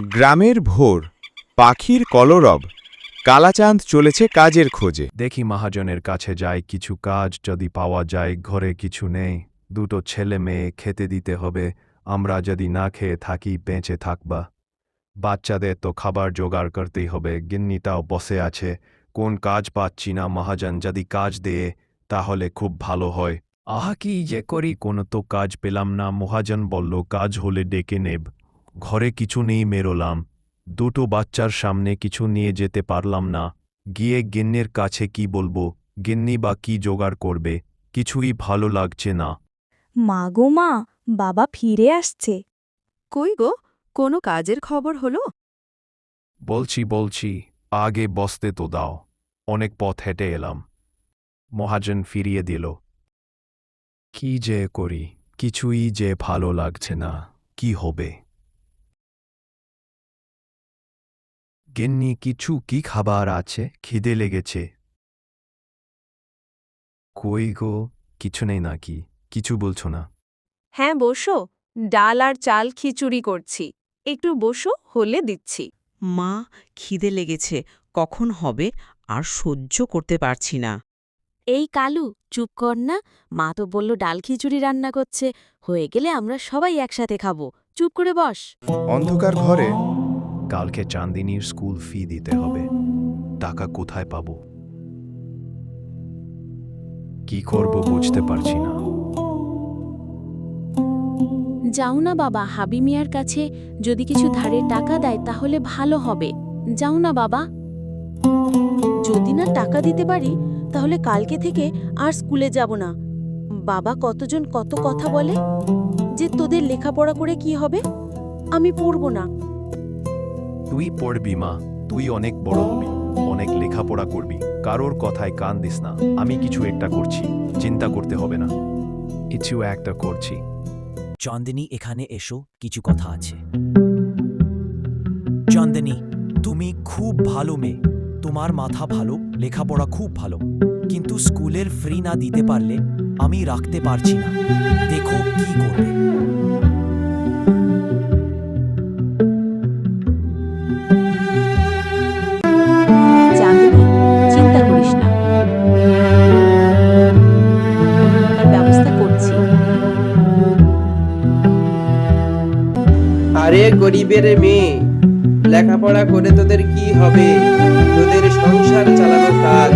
গ্রামের ভোর, পাখির কলরব, কালাচাঁদ চলেছে কাজের খোঁজে। দেখি মহাজনের কাছে যাই কিছু কাজ, যদি পাওয়া যায় ঘরে কিছু নেই। দুটো ছেলে মেয়ে খেতে দিতে হবে, আমরা যদি না খেয়ে থাকি বেঁচে থাকবা। বাচ্চাদের তো খাবার জোগাড় করতেই হবে, গিন্নিটাও বসে আছে। কোন কাজ পাচ্ছি না মহাজন, যদি কাজ দেয়, তাহলে খুব ভালো হয়। আহা, কি যে করি, কোনো তো কাজ পেলাম না, মহাজন বলল, কাজ হলে ডেকে নেব। ঘরে কিছু নেই মেরোলাম দুটো বাচ্চার সামনে কিছু নিয়ে যেতে পারলাম না গিয়ে গিন্নির কাছে কি বলব গিন্নি বা কি জোগাড় করবে কিছুই ভালো লাগছে না। মা গো মা বাবা ফিরে আসছে। কই গো কোনো কাজের খবর হলো? বলছি বলছি আগে বসতে তো দাও অনেক পথ হেঁটে এলাম। মহাজন ফিরিয়ে দিল। কি যে করি কিছুই যে ভালো লাগছে না কি হবে? গিন্নি কিছু কি খাবার আছে? খিদে লেগেছে। কই গো? কিছু নেই নাকি? কিছু বলছো না। হ্যাঁ বসো। ডাল আর চাল খিচুড়ি করছি। একটু বসো হলে দিচ্ছি। মা খিদে লেগেছে। কখন হবে? আর সহ্য করতে পারছি না। এই কালু চুপ কর না। মা তো বলল ডাল খিচুড়ি রান্না করছে। হয়ে গেলে আমরা সবাই একসাথে খাব। চুপ করে বস। অন্ধকার ঘরে কালকে চান্দিনীর স্কুল ফি দিতে হবে। টাকা কোথায় পাব? কি করব বুঝতে পারছি না। যাও না বাবা হাবি মিয়ার কাছে যদি কিছু ধারের টাকা দেয় তাহলে ভালো হবে। যাও না বাবা। যদি না টাকা দিতে পারি, তাহলে কালকে থেকে আর স্কুলে যাব না। বাবা কতজন কত কথা বলে? যে তোদের লেখাপড়া করে কি হবে? আমি পড়ব না। তুই পড়বি মা, তুই অনেক বড় হবি, অনেক লেখাপড়া করবি, কারোর কথায় কান দিস না, আমি কিছু একটা করছি, চিন্তা করতে হবে না। কিছু একটা করছি। চন্দিনী, এখানে এসো, কিছু কথা আছে। চন্দিনী, তুমি খুব ভালো মেয়ে, তোমার মাথা ভালো, লেখাপড়া খুব ভালো, কিন্তু স্কুলের ফ্রি না দিতে পারলে আমি রাখতে পারছি না। দেখো কি করবে। আরে গরিবের মেয়ে। লেখাপড়া করে তোদের কি হবে? তোদের সংসার চালানোর কাজ।